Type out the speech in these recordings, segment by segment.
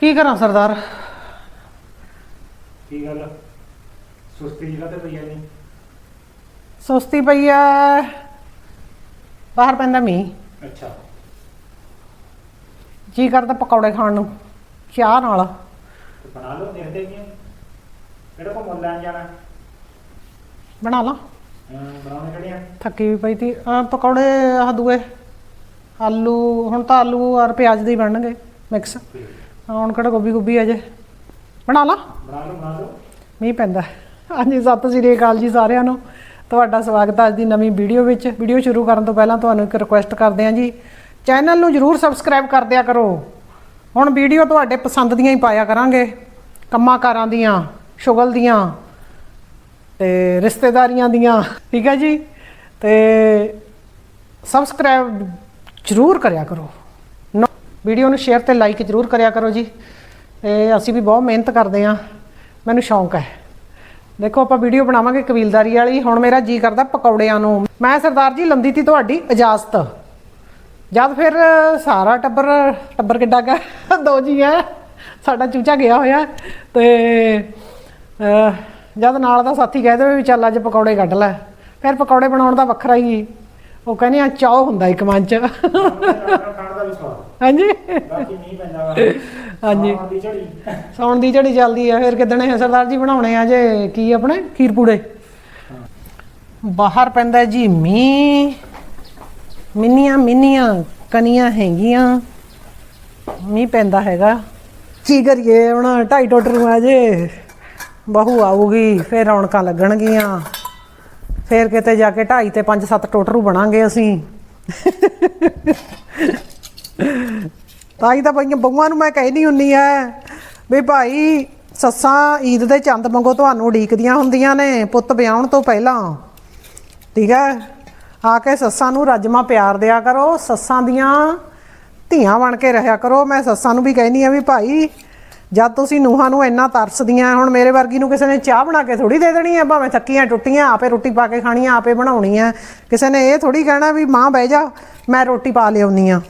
ਕੀ ਕਰਾਂ ਸਰਦਾਰ? ਕੀ ਗੱਲ? ਸੁਸਤੀ ਜਗ੍ਹਾ ਤੇ ਪਈ ਨਹੀਂ ਸੁਸਤੀ ਪਈ ਬਾਹਰ ਪੈਂਦਾ ਮੀਂਹ। ਅੱਛਾ। ਜੀ ਕਰਦਾ ਪਕੌੜੇ ਖਾਣ ਨੂੰ ਚਾਹ ਨਾਲ। ਤੇ ਬਣਾ ਲਓ ਦੇਖਦੇ ਕੀ। ਕਿਹੜਾ ਕੋ ਮੁੱਲ ਲੈਣ ਜਾਣਾ? ਬਣਾ ਲਾ। ਬਣਾਉਣੇ ਕਿਹੜੇ ਆ? ਥੱਕੀ ਵੀ ਪਈ ਤੀ। ਆਹ ਪਕੌੜੇ ਆਹ ਦੂਏ। ਆਲੂ ਹੁਣ ਤਾਂ ਆਲੂ ਔਰ ਪਿਆਜ਼ ਦੇ ਹੀ ਬਣਨਗੇ ਮਿਕਸ। ਹੁਣ ਕਿਹੜਾ ਗੋਭੀ ਗੋਭੀ ਅਜੇ ਬਣਾ ਲਾ। ਬਣਾ ਲਓ ਬਣਾ ਲਓ। ਮੀਂਹ ਪੈਂਦਾ। ਹਾਂਜੀ ਸਤਿ ਸ੍ਰੀ ਅਕਾਲ ਜੀ ਸਾਰਿਆਂ ਨੂੰ। ਤੁਹਾਡਾ ਸਵਾਗਤ ਹੈ ਅੱਜ ਦੀ ਨਵੀਂ ਵੀਡੀਓ ਵਿੱਚ। ਵੀਡੀਓ ਸ਼ੁਰੂ ਕਰਨ ਤੋਂ ਪਹਿਲਾਂ ਤੁਹਾਨੂੰ ਇੱਕ ਰਿਕੁਐਸਟ ਕਰਦੇ ਹਾਂ ਜੀ। ਚੈਨਲ ਨੂੰ ਜਰੂਰ ਸਬਸਕ੍ਰਾਈਬ ਕਰ ਦਿਆ ਕਰੋ। ਹੁਣ ਵੀਡੀਓ ਤੁਹਾਡੇ ਪਸੰਦ ਦੀਆਂ ਹੀ ਪਾਇਆ ਕਰਾਂਗੇ। ਕੰਮਾਂ ਕਾਰਾਂ ਦੀਆਂ ਸ਼ੁਗਲ ਦੀਆਂ ਤੇ ਰਿਸ਼ਤੇਦਾਰੀਆਂ ਦੀਆਂ। ਠੀਕ ਹੈ ਜੀ? ਤੇ ਸਬਸਕ੍ਰਾਈਬ ਜਰੂਰ ਕਰਿਆ ਕਰੋ। ਵੀਡੀਓ ਨੂੰ ਸ਼ੇਅਰ ਤੇ ਲਾਈਕ ਜਰੂਰ ਕਰਿਆ ਕਰੋ ਜੀ। ਤੇ ਅਸੀਂ ਵੀ ਬਹੁਤ ਮਿਹਨਤ ਕਰਦੇ ਹਾਂ। ਮੈਨੂੰ ਸ਼ੌਂਕ ਹੈ। ਦੇਖੋ, ਆਪਾਂ ਵੀਡੀਓ ਬਣਾਵਾਂਗੇ ਕਬੀਲਦਾਰੀ ਵਾਲੀ। ਹੁਣ ਮੇਰਾ ਜੀ ਕਰਦਾ ਪਕੌੜਿਆਂ ਨੂੰ। ਮੈਂ ਸਰਦਾਰ ਜੀ ਲੰਦੀ ਤੀ ਤੁਹਾਡੀ ਇਜਾਜ਼ਤ। ਜਦ ਫਿਰ ਸਾਰਾ ਟੱਬਰ ਟੱਬਰ ਕਿੱਡਾ ਗਾ ਦੋ ਜੀ ਆ ਸਾਡਾ ਚੂਚਾ ਗਿਆ ਹੋਇਆ। ਤੇ ਜਦ ਨਾਲ ਦਾ ਸਾਥੀ ਕਹਿ ਦੇਵੇ ਵੀ ਚੱਲ ਅੱਜ ਪਕੌੜੇ ਕੱਢ ਲੈ। ਫਿਰ ਪਕੌੜੇ ਬਣਾਉਣ ਦਾ ਵੱਖਰਾ ਹੀ ਉਹ ਕਹਿੰਦੇ ਆ, ਚਾਹ ਹੁੰਦਾ ਇੱਕ ਮਨ ਚ। ਹਾਂਜੀ? ਬਾਕੀ ਨਹੀਂ ਪੈਂਦਾ ਵਾ। ਹਾਂਜੀ। ਸਾਉਣ ਦੀ ਝੜੀ। ਸੌਣ ਦੀ ਝੜੀ ਚੱਲਦੀ ਆ। ਫਿਰ ਕਿਦਣ ਇਹ ਸਰਦਾਰ ਜੀ ਬਣਾਉਣੇ ਆ ਜੇ ਕੀ ਆਪਣੇ? ਖੀਰ ਪੂੜੇ। ਬਾਹਰ ਪੈਂਦਾ ਜੀ ਮੀਂਹ। ਮਿੰਨੀਆਂ ਮਿੰਨੀਆਂ ਕਨੀਆਂ ਹੈਗੀਆਂ। ਮੀਂਹ ਪੈਂਦਾ ਹੈਗਾ। ਕੀ ਕਰੀਏ? ਹੁਣ ਢਾਈ ਟੋਟਰੂ ਆ ਜੇ ਬਹੂ ਆਊਗੀ ਫਿਰ ਰੌਣਕਾਂ ਲੱਗਣਗੀਆਂ। ਫਿਰ ਕਿਤੇ ਜਾ ਕੇ ਢਾਈ ਤੇ ਪੰਜ ਸੱਤ ਟੋਟਰੂ ਬਣਾਂਗੇ ਅਸੀਂ। ਤਾਂ ਹੀ ਤਾਂ ਪਈਆਂ ਬਹੂਆਂ ਨੂੰ ਮੈਂ ਕਹਿਣੀ ਹੁੰਨੀ ਐ ਵੀ ਭਾਈ ਸੱਸਾਂ ਈਦ ਦੇ ਚੰਦ ਮੰਗੋ ਤੁਹਾਨੂੰ ਉਡੀਕਦੀਆਂ ਹੁੰਦੀਆਂ ਨੇ, ਪੁੱਤ ਵਿਆਹਣ ਤੋਂ ਪਹਿਲਾਂ। ਠੀਕ ਹੈ? ਆ ਕੇ ਸੱਸਾਂ ਨੂੰ ਰੱਜਮਾ ਪਿਆਰ ਦਿਆ ਕਰੋ, ਸੱਸਾਂ ਦੀਆਂ ਧੀਆਂ ਬਣ ਕੇ ਰਹਿਆ ਕਰੋ। ਮੈਂ ਸੱਸਾਂ ਨੂੰ ਵੀ ਕਹਿਣੀ ਆ ਵੀ ਭਾਈ, ਜਦ ਤੁਸੀਂ ਨੂਹਾਂ ਨੂੰ ਇੰਨਾ ਤਰਸਦੀਆਂ, ਹੁਣ ਮੇਰੇ ਵਰਗੀ ਨੂੰ ਕਿਸੇ ਨੇ ਚਾਹ ਬਣਾ ਕੇ ਥੋੜੀ ਦੇ ਦੇਣੀ ਹੈ ਭਾਵੇਂ ਥੱਕੀਆਂ ਟੁੱਟੀਆਂ, ਆਪੇ ਰੋਟੀ ਪਾ ਕੇ ਖਾਣੀ ਆ, ਆਪੇ ਬਣਾਉਣੀ ਆ। ਕਿਸੇ ਨੇ ਇਹ ਥੋੜੀ ਕਹਿਣਾ ਵੀ ਮਾਂ ਬਹਿ ਜਾ, ਮੈਂ ਰੋਟੀ ਪਾ ਲਿਆਉਣੀ ਆ।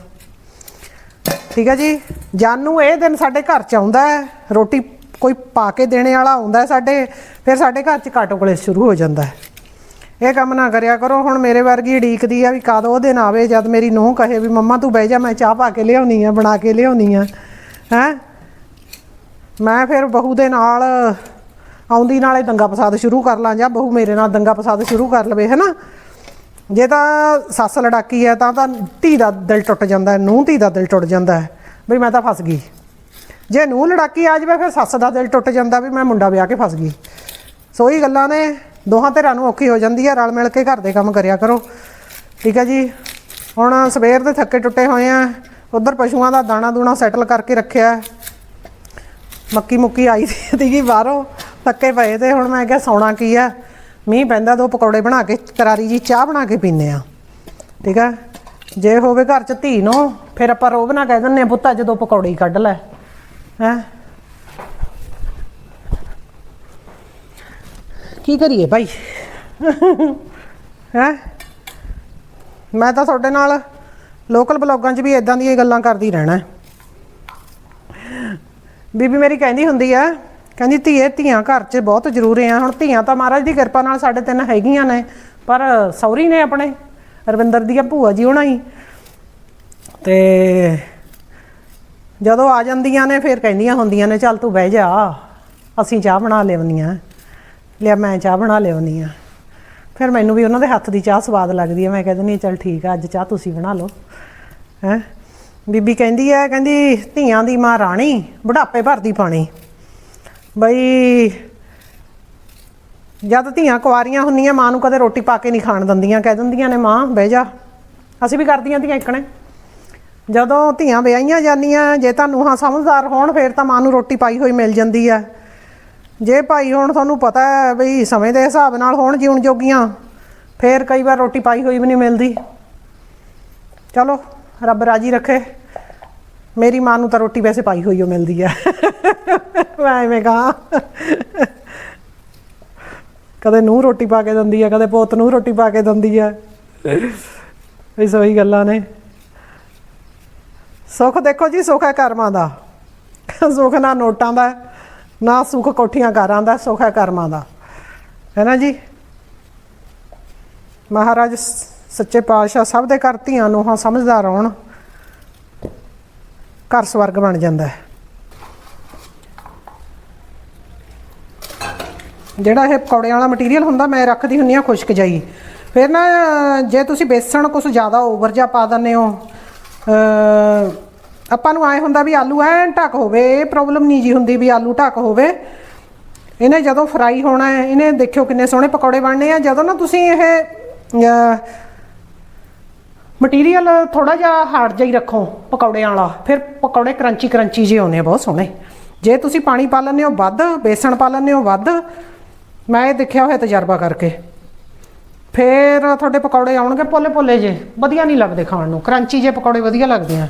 ਠੀਕ ਹੈ ਜੀ। ਜਾਨੂ, ਇਹ ਦਿਨ ਸਾਡੇ ਘਰ ਚ ਆਉਂਦਾ ਹੈ। ਰੋਟੀ ਕੋਈ ਪਾ ਕੇ ਦੇਣੇ ਵਾਲਾ ਆਉਂਦਾ ਸਾਡੇ। ਫਿਰ ਸਾਡੇ ਘਰ ਚ ਕਾਟੋ ਕਲੇ ਸ਼ੁਰੂ ਹੋ ਜਾਂਦਾ ਹੈ। ਇਹ ਕੰਮ ਨਾ ਕਰਿਆ ਕਰੋ। ਹੁਣ ਮੇਰੇ ਵਰਗੀ ਉਡੀਕਦੀ ਆ ਵੀ ਕਦ ਉਹ ਦਿਨ ਆਵੇ, ਜਦ ਮੇਰੀ ਨੂੰਹ ਕਹੇ ਵੀ, ਮੰਮਾ, ਤੂੰ ਬਹਿ ਜਾ, ਮੈਂ ਚਾਹ ਪਾ ਕੇ ਲਿਆਉਣੀ ਆ, ਬਣਾ ਕੇ ਲਿਆਉਣੀ ਆ। ਹੈ? ਮੈਂ ਫਿਰ ਬਹੂ ਦੇ ਨਾਲ ਆਉਂਦੀ, ਨਾਲੇ ਦੰਗਾ ਫਸਾਦ ਸ਼ੁਰੂ ਕਰ ਲਾਂ ਜਾਂ ਬਹੂ ਮੇਰੇ ਨਾਲ ਦੰਗਾ ਫਸਾਦ ਸ਼ੁਰੂ ਕਰ ਲਵੇ, ਹੈਨਾ? ਜੇ ਤਾਂ ਸੱਸ ਲੜਾਕੀ ਹੈ, ਤਾਂ ਤਾਂ ਧੀ ਦਾ ਦਿਲ ਟੁੱਟ ਜਾਂਦਾ ਹੈ, ਨੂੰਹ ਧੀ ਦਾ ਦਿਲ ਟੁੱਟ ਜਾਂਦਾ ਹੈ। ਵੀ ਮੈਂ ਤਾਂ ਫਸ ਗਈ। ਜੇ ਨੂੰਹ ਲੜਾਕੀ ਆ ਜਾਵੇ, ਫਿਰ ਸੱਸ ਦਾ ਦਿਲ ਟੁੱਟ ਜਾਂਦਾ ਵੀ ਮੈਂ ਮੁੰਡਾ ਵਿਆਹ ਕੇ ਫਸ ਗਈ। ਸੋ ਇਹ ਗੱਲਾਂ ਨੇ। ਦੋਹਾਂ ਧਿਰਾਂ ਨੂੰ ਔਖੀ ਹੋ ਜਾਂਦੀ ਹੈ। ਰਲ ਮਿਲ ਕੇ ਘਰ ਦੇ ਕੰਮ ਕਰਿਆ ਕਰੋ। ਠੀਕ ਹੈ ਜੀ। ਹੁਣ ਸਵੇਰ ਦੇ ਥੱਕੇ ਟੁੱਟੇ ਹੋਏ ਆ। ਉਧਰ ਪਸ਼ੂਆਂ ਦਾ ਦਾਣਾ ਦੂਣਾ ਸੈਟਲ ਕਰਕੇ ਰੱਖਿਆ ਮੱਕੀ ਮੁੱਕੀ ਆਈ ਸੀ, ਸੀਗੀ ਬਾਹਰੋਂ। ਥੱਕੇ ਪਏ ਤੇ ਹੁਣ ਮੈਂ ਕਿਹਾ ਸੌਣਾ ਕੀ ਆ ਮੀਂਹ ਪੈਂਦਾ ਦੋ ਪਕੌੜੇ ਬਣਾ ਕੇ ਕਰਾਰੀ ਜੀ ਚਾਹ ਬਣਾ ਕੇ ਪੀਨੇ ਆ ਠੀਕ ਆ ਜੇ ਹੋਵੇ ਘਰ ਚ ਧੀ ਨੂੰ ਫਿਰ ਆਪਾਂ ਰੋਬ ਨਾ ਕਹਿ ਦਿੰਨੇ ਆ ਪੁੱਤ ਅੱਜ ਦੋ ਪਕੌੜੇ ਹੀ ਕੱਢ ਲੈ। ਹੈ? ਕੀ ਕਰੀਏ ਭਾਈ? ਹੈ? ਮੈਂ ਤਾਂ ਤੁਹਾਡੇ ਨਾਲ ਲੋਕਲ ਬਲੌਗਾਂ 'ਚ ਵੀ ਇਦਾਂ ਦੀਆਂ ਗੱਲਾਂ ਕਰਦੀ ਰਹਿਣਾ। ਬੀਬੀ ਮੇਰੀ ਕਹਿੰਦੀ ਹੁੰਦੀ ਆ ਕਹਿੰਦੀ ਧੀਏ ਧੀਆਂ ਘਰ 'ਚ ਬਹੁਤ ਜ਼ਰੂਰੀ ਆ। ਹੁਣ ਧੀਆਂ ਤਾਂ ਮਹਾਰਾਜ ਦੀ ਕਿਰਪਾ ਨਾਲ ਸਾਡੇ ਤਿੰਨ ਹੈਗੀਆਂ ਨੇ ਪਰ ਸੌਰੀ ਨੇ ਆਪਣੇ ਰਵਿੰਦਰ ਦੀਆਂ ਭੂਆ ਜੀ ਹੋਣਾ ਹੀ ਤੇ ਜਦੋਂ ਆ ਜਾਂਦੀਆਂ ਨੇ ਫਿਰ ਕਹਿੰਦੀਆਂ ਹੁੰਦੀਆਂ ਨੇ ਚੱਲ ਤੂੰ ਬਹਿ ਜਾ ਅਸੀਂ ਚਾਹ ਬਣਾ ਲਿਆਉਂਦੀਆਂ। ਲਿਆ ਮੈਂ ਚਾਹ ਬਣਾ ਲਿਆਉਂਦੀ ਆ ਫਿਰ ਮੈਨੂੰ ਵੀ ਉਹਨਾਂ ਦੇ ਹੱਥ ਦੀ ਚਾਹ ਸਵਾਦ ਲੱਗਦੀ ਹੈ ਮੈਂ ਕਹਿ ਦਿੰਦੀ ਹਾਂ, ਚੱਲ ਠੀਕ ਆ ਅੱਜ ਚਾਹ ਤੁਸੀਂ ਬਣਾ ਲਓ। ਹੈ? ਬੀਬੀ ਕਹਿੰਦੀ ਹੈ ਕਹਿੰਦੀ ਧੀਆਂ ਦੀ ਮਾਂ ਰਾਣੀ ਬੁਢਾਪੇ ਭਰਦੀ ਪਾਣੀ। ਬਈ, ਜਦ ਧੀਆਂ ਕੁਆਰੀਆਂ ਹੁੰਦੀਆਂ, ਮਾਂ ਨੂੰ ਕਦੇ ਰੋਟੀ ਪਾ ਕੇ ਨਹੀਂ ਖਾਣ ਦਿੰਦੀਆਂ, ਕਹਿ ਦਿੰਦੀਆਂ ਨੇ, ਮਾਂ, ਬਹਿ ਜਾ। ਅਸੀਂ ਵੀ ਕਰਦੀਆਂ ਧੀਆਂ ਇਕਣੇ ਜਦੋਂ ਧੀਆਂ ਵਿਆਹੀਆਂ ਜਾਂਦੀਆਂ, ਜੇ ਤਾਂ ਨੂੰਹਾਂ ਸਮਝਦਾਰ ਹੋਣ, ਫਿਰ ਤਾਂ ਮਾਂ ਨੂੰ ਰੋਟੀ ਪਾਈ ਹੋਈ ਮਿਲ ਜਾਂਦੀ ਆ। ਜੇ ਭਾਈ ਹੁਣ, ਤੁਹਾਨੂੰ ਪਤਾ ਹੈ ਬਈ, ਸਮੇਂ ਦੇ ਹਿਸਾਬ ਨਾਲ ਹੋਣ ਜਿਉਣ ਜੋਗੀਆਂ, ਫੇਰ ਕਈ ਵਾਰ ਰੋਟੀ ਪਾਈ ਹੋਈ ਵੀ ਨਹੀਂ ਮਿਲਦੀ। ਚਲੋ, ਰੱਬ ਰਾਜੀ ਰੱਖੇ। ਮੇਰੀ ਮਾਂ ਨੂੰ ਤਾਂ ਰੋਟੀ ਵੈਸੇ ਪਾਈ ਹੋਈ ਓ ਮਿਲਦੀ ਆ। ਮੈਂ ਐਵੇਂ ਕਹਾਂ। ਕਦੇ ਨੂੰ ਰੋਟੀ ਪਾ ਕੇ ਦਿੰਦੀ ਆ, ਕਦੇ ਪੁੱਤ ਨੂੰ ਰੋਟੀ ਪਾ ਕੇ ਦਿੰਦੀ ਆ। ਇਹ ਸੋਈ ਗੱਲਾਂ ਨੇ। ਸੁੱਖ ਦੇਖੋ ਜੀ, ਸੁੱਖ ਹੈ ਕਰਮਾਂ ਦਾ। ਸੁੱਖ ਨਾ ਨੋਟਾਂ ਦਾ, ਨਾ ਸੁੱਖ ਕੋਠੀਆਂ ਕਾਰਾਂ ਦਾ, ਸੁੱਖ ਹੈ ਕਰਮਾਂ ਦਾ। ਹੈ ਨਾ ਜੀ? ਮਹਾਰਾਜ ਸੱਚੇ ਪਾਤਸ਼ਾਹ ਸਭ ਦੇ ਘਰ ਧੀਆਂ ਨੂੰ ਹਾਂ ਸਮਝਦਾਰ ਹੋਣ। ਘਰ ਸਵਰਗ ਬਣ ਜਾਂਦਾ ਹੈ। ਜਿਹੜਾ ਇਹ ਪਕੌੜਿਆਂ ਵਾਲਾ ਮਟੀਰੀਅਲ ਹੁੰਦਾ, ਮੈਂ ਰੱਖਦੀ ਹੁੰਨੀ ਆ ਖੁਸ਼ਕ ਜਾਈ ਫਿਰ ਨਾ, ਜੇ ਤੁਸੀਂ ਬੇਸਣ ਕੁਝ ਜ਼ਿਆਦਾ ਓਵਰ ਜਾਂ ਪਾ ਦਿੰਦੇ ਹੋ ਆਪਾਂ ਨੂੰ ਆਏ ਹੁੰਦਾ ਵੀ ਆਲੂ ਐ ਢੱਕ ਹੋਵੇ, ਇਹ ਪ੍ਰੋਬਲਮ ਨਹੀਂ ਜੀ ਹੁੰਦੀ ਵੀ ਆਲੂ ਢੱਕ ਹੋਵੇ। ਇਹਨੇ ਜਦੋਂ ਫਰਾਈ ਹੋਣਾ ਹੈ, ਇਹਨੇ ਦੇਖਿਓ ਕਿੰਨੇ ਸੋਹਣੇ ਪਕੌੜੇ ਬਣਨੇ ਆ। ਜਦੋਂ ਨਾ ਤੁਸੀਂ ਇਹ ਮਟੀਰੀਅਲ ਥੋੜਾ ਜਿਹਾ ਹਾਰਡ ਜਿਹਾ ਹੀ ਰੱਖੋ ਪਕੌੜਿਆਂ ਵਾਲਾ। ਫਿਰ ਪਕੌੜੇ ਕਰੰਚੀ ਕਰੰਚੀ ਜਿਹੇ ਆਉਂਦੇ ਆ ਬਹੁਤ ਸੋਹਣੇ। ਜੇ ਤੁਸੀਂ ਪਾਣੀ ਪਾ ਲੈਂਦੇ ਹੋ ਵੱਧ ਬੇਸਣ ਪਾ ਲੈਂਦੇ ਹੋ ਵੱਧ ਮੈਂ ਇਹ ਦੇਖਿਆ ਹੋਇਆ ਤਜਰਬਾ ਕਰਕੇ। ਫਿਰ ਤੁਹਾਡੇ ਪਕੌੜੇ ਆਉਣਗੇ ਪੋਲੇ ਪੋਲੇ ਜੇ ਵਧੀਆ ਨਹੀਂ ਲੱਗਦੇ ਖਾਣ ਨੂੰ। ਕਰੰਚੀ ਜੇ ਪਕੌੜੇ ਵਧੀਆ ਲੱਗਦੇ ਆ।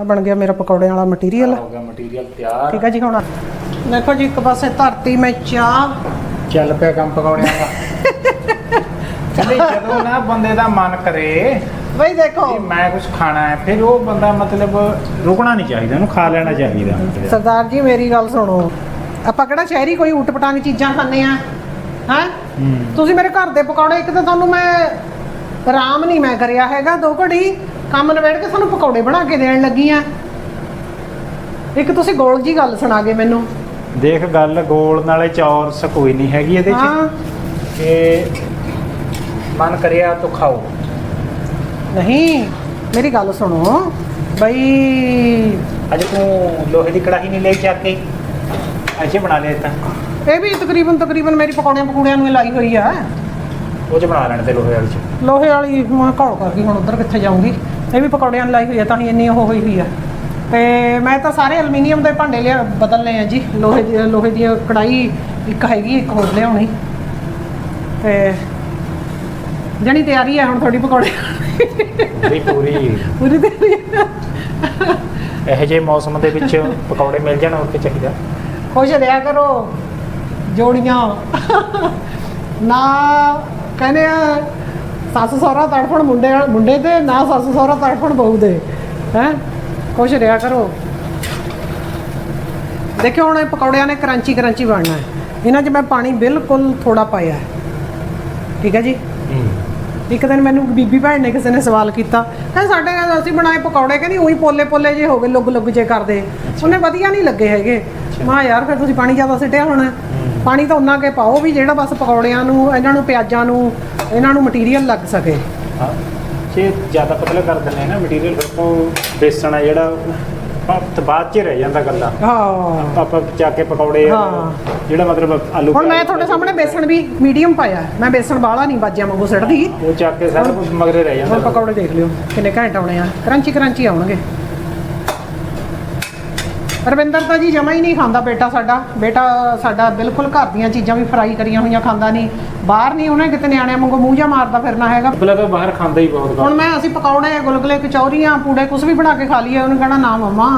ਆ ਬਣ ਗਿਆ ਮੇਰਾ ਪਕੌੜਿਆਂ ਵਾਲਾ ਮਟੀਰੀਅਲ। ਹੋ ਗਿਆ ਮਟੀਰੀਅਲ ਤਿਆਰ। ਠੀਕ ਹੈ ਜੀ ਹੁਣ ਦੇਖੋ ਜੀ ਇੱਕ ਪਾਸੇ ਧਰਤੀ ਮੈਂ ਚਾਹ ਚੱਲ ਪਿਆ ਕੰਮ ਪਕਾਉਣਿਆਂ ਦਾ। ਕਹਿੰਦੇ ਜਦੋਂ ਨਾ ਬੰਦੇ ਦਾ ਮਨ ਕਰੇ ਬਈ ਦੇਖੋ। ਵੀ ਮੈਂ ਕੁਝ ਖਾਣਾ ਹੈ ਫਿਰ ਉਹ ਬੰਦਾ ਮਤਲਬ ਰੁਕਣਾ ਨਹੀਂ ਚਾਹੀਦਾ ਉਹਨੂੰ ਖਾ ਲੈਣਾ ਚਾਹੀਦਾ ਸਰਦਾਰ ਜੀ ਮੇਰੀ ਗੱਲ ਸੁਣੋ। ਆਪਾਂ ਕਿਹੜਾ ਸ਼ਹਿਰੀ ਕੋਈ ਊਟ-ਪਟਾਂਗ ਚੀਜ਼ਾਂ ਖਾਂਦੇ ਆ ਹਾਂ? ਤੁਸੀਂ ਮੇਰੇ ਘਰ ਦੇ ਪਕੌੜੇ ਇੱਕ ਤਾਂ ਤੁਹਾਨੂੰ ਮੈਂ ਆਰਾਮ ਨਹੀਂ ਮੈਂ ਕਰਿਆ ਹੈਗਾ ਦੋ ਘੜੀ ਕੰਮ ਨਵੇੜ ਕੇ ਤੁਹਾਨੂੰ ਪਕੌੜੇ ਬਣਾ ਕੇ ਦੇਣ ਲੱਗੀ ਆ ਇੱਕ ਤੁਸੀਂ ਗੋਲ ਜੀ ਗੱਲ ਸੁਣਾ ਗਏ ਮੈਨੂੰ। ਦੇਖ ਗੱਲ ਗੋਲ ਨਾਲੇ ਚੌਰਸ ਕੋਈ ਨਹੀਂ ਹੈਗੀ ਇਹਦੇ ਹਾਂ। ਚ ਕਿ ਮਨ ਕਰਿਆ ਤਾਂ ਖਾਓ। ਨਹੀਂ ਮੇਰੀ ਗੱਲ ਸੁਣੋ। ਬਈ ਅੱਜ ਤੂੰ ਲੋਹੇ ਦੀ ਕੜਾਹੀ ਨਹੀਂ ਲੈ ਕੇ ਆ ਕੇ ਐਸੇ ਬਣਾ ਲਿਆ ਤਾਂ। ਇਹ ਵੀ ਤਕਰੀਬਨ ਤਕਰੀਬਨ ਮੇਰੀ ਪਕੌੜਿਆਂ ਪਕੌੜਿਆਂ ਨੂੰ ਹੀ ਲਾਈ ਹੋਈ ਆ। ਉਹ ਚ ਬਣਾ ਲੈਣ ਤੇ ਲੋਹੇ ਵਾਲੇ ਚ। ਲੋਹੇ ਵਾਲੀ ਮੈਂ ਘੌਲ ਕਰ ਗਈ ਹੁਣ ਉਧਰ ਕਿੱਥੇ ਜਾਊਂਗੀ। ਇਹ ਵੀ ਪਕੌੜਿਆਂ ਨੂੰ ਲਾਈ ਹੋਈ ਆ ਤਾਂ ਹੀ ਇੰਨੀ ਉਹ ਹੋਈ ਹੋਈ ਆ। ਤੇ ਮੈਂ ਤਾਂ ਸਾਰੇ ਐਲੂਮੀਨੀਅਮ ਦੇ ਭਾਂਡੇ ਲਿਆ ਬਦਲ ਲਏ ਆ ਜੀ। ਲੋਹੇ ਦੀ ਲੋਹੇ ਦੀ ਕੜਾਈ ਇੱਕ ਹੈਗੀ ਇੱਕ ਹੋਰ ਲਿਆਉਣੀ। ਤੇ ਜਣੀ ਤਿਆਰੀ ਹੈ ਹੁਣ ਤੁਹਾਡੀ ਪਕੌੜੇ ਪੂਰੀ ਪੂਰੀ। ਪੂਰੀ ਤਿਆਰੀ ਹੈ। ਇਹੋ ਜਿਹੇ ਮੌਸਮ ਦੇ ਵਿੱਚ ਪਕੌੜੇ ਮਿਲ ਜਾਣ ਹੋਰ ਕੀ ਚਾਹੀਦਾ? ਖੁਸ਼ ਰਿਹਾ ਕਰੋ ਜੋੜੀਆਂ। ਨਾ ਕਹਿੰਦੇ ਆ ਸੱਸ ਸਹੁਰਾ ਤੜਫਣ ਮੁੰਡੇ ਮੁੰਡੇ ਤੇ ਨਾ ਸੱਸ ਸਹੁਰਾ ਤੜਫਣ ਬਹੂ ਦੇ ਹੈ? ਖੁਸ਼ ਰਿਹਾ ਕਰੋ। ਦੇਖਿਓ ਹੁਣ ਇਹ ਪਕੌੜਿਆਂ ਨੇ ਕਰੰਚੀ ਕਰੰਚੀ ਬਣਨਾ ਹੈ। ਇਹਨਾਂ 'ਚ ਮੈਂ ਪਾਣੀ ਬਿਲਕੁਲ ਥੋੜਾ ਪਾਇਆ ਹੈ। ਠੀਕ ਹੈ ਜੀ? ਇੱਕ ਦਿਨ ਮੈਨੂੰ ਬੀਬੀ ਭੈਣ ਨੇ ਕਿਸੇ ਨੇ ਸਵਾਲ ਕੀਤਾ, ਕਹਿੰਦੇ ਸਾਡੇ ਘਰ ਅਸੀਂ ਬਣਾਏ ਪਕੌੜੇ, ਕਹਿੰਦੀ ਉਹੀ ਪੋਲੇ ਪੋਲੇ ਜੇ ਹੋ ਗਏ, ਲੁੱਗ ਲੁੱਗ ਜੇ ਕਰਦੇ। ਉਹਨੇ ਵਧੀਆ ਨਹੀਂ ਲੱਗੇ ਹੈਗੇ। ਮਾ ਯਾਰ ਫਿਰ ਤੁਸੀਂ ਪਾਣੀ ਜ਼ਿਆਦਾ ਸਿੱਟਿਆ ਹੋਣਾ। ਪਾਣੀ ਤਾਂ ਉਨਾ ਕੇ ਪਾਓ ਵੀ ਜਿਹੜਾ ਬਸ ਪਕੌੜਿਆਂ ਨੂੰ, ਇਹਨਾਂ ਨੂੰ ਪਿਆਜ਼ਾਂ ਨੂੰ, ਇਹਨਾਂ ਨੂੰ ਮਟੀਰੀਅਲ ਲੱਗ ਸਕੇ। ਹਾਂ। ਜੇ ਜ਼ਿਆਦਾ ਪਤਲਾ ਕਰ ਦਿੰਦੇ ਨਾ ਮਟੀਰੀਅਲ ਤੋਂ ਬੇਸਣ ਆ ਜਿਹੜਾ ਉਹ ਬਾਅਦ ਚ ਰਹਿ ਜਾਂਦਾ ਗੱਲਾਂ ਹਾਂ। ਆਪਾਂ ਚੱਕ ਕੇ ਪਕੌੜੇ ਹਾਂ। ਜਿਹੜਾ ਮਤਲਬ ਆਲੂ ਹੁਣ ਮੈਂ ਤੁਹਾਡੇ ਸਾਹਮਣੇ ਬੇਸਣ ਵੀ ਮੀਡੀਅਮ ਪਾਇਆ ਮੈਂ ਬੇਸਣ ਬਾਹਲਾ ਨਹੀਂ ਬਾਜਿਆਂ ਵਾਂਗੂ ਸਿੱਟਦੀ। ਉਹ ਚੱਕ ਕੇ ਸਾਰਾ ਕੁਝ ਮਗਰੇ ਰਹਿ ਹੁਣ ਜਾਂਦਾ ਪਕੌੜੇ ਦੇਖ ਲਿਓ ਕਿੰਨੇ ਘੈਂਟ ਆਉਣੇ ਆ। ਕਰੰਚੀ ਕਰੰਚੀ ਆਉਣਗੇ। ਰਵਿੰਦਰ ਤਾਂ ਜੀ ਜਮਾ ਹੀ ਨਹੀਂ ਖਾਂਦਾ ਬੇਟਾ ਸਾਡਾ। ਬੇਟਾ ਸਾਡਾ ਬਿਲਕੁਲ ਘਰ ਦੀਆਂ ਚੀਜ਼ਾਂ ਵੀ ਫਰਾਈ ਕਰੀਆਂ ਹੋਈਆਂ ਖਾਂਦਾ ਨਹੀਂ। ਬਾਹਰ ਨਹੀਂ ਉਹਨੇ ਕਿਤੇ ਨਿਆਣਿਆਂ ਵਾਂਗੂ ਮੂੰਹ ਜਾ ਮਾਰਦਾ ਫਿਰਨਾ ਹੈਗਾ। ਬਲਾ ਤਾਂ ਬਾਹਰ ਖਾਂਦਾ ਹੀ ਬਹੁਤ ਹੁਣ ਮੈਂ ਅਸੀਂ ਪਕੌੜੇ ਗੁਲਗੁਲੇ ਕਚੌਰੀਆਂ ਪੂੜੇ ਕੁਝ ਵੀ ਬਣਾ ਕੇ ਖਾ ਲਈਏ ਉਹਨੇ ਕਹਿਣਾ ਨਾ ਮਮਾ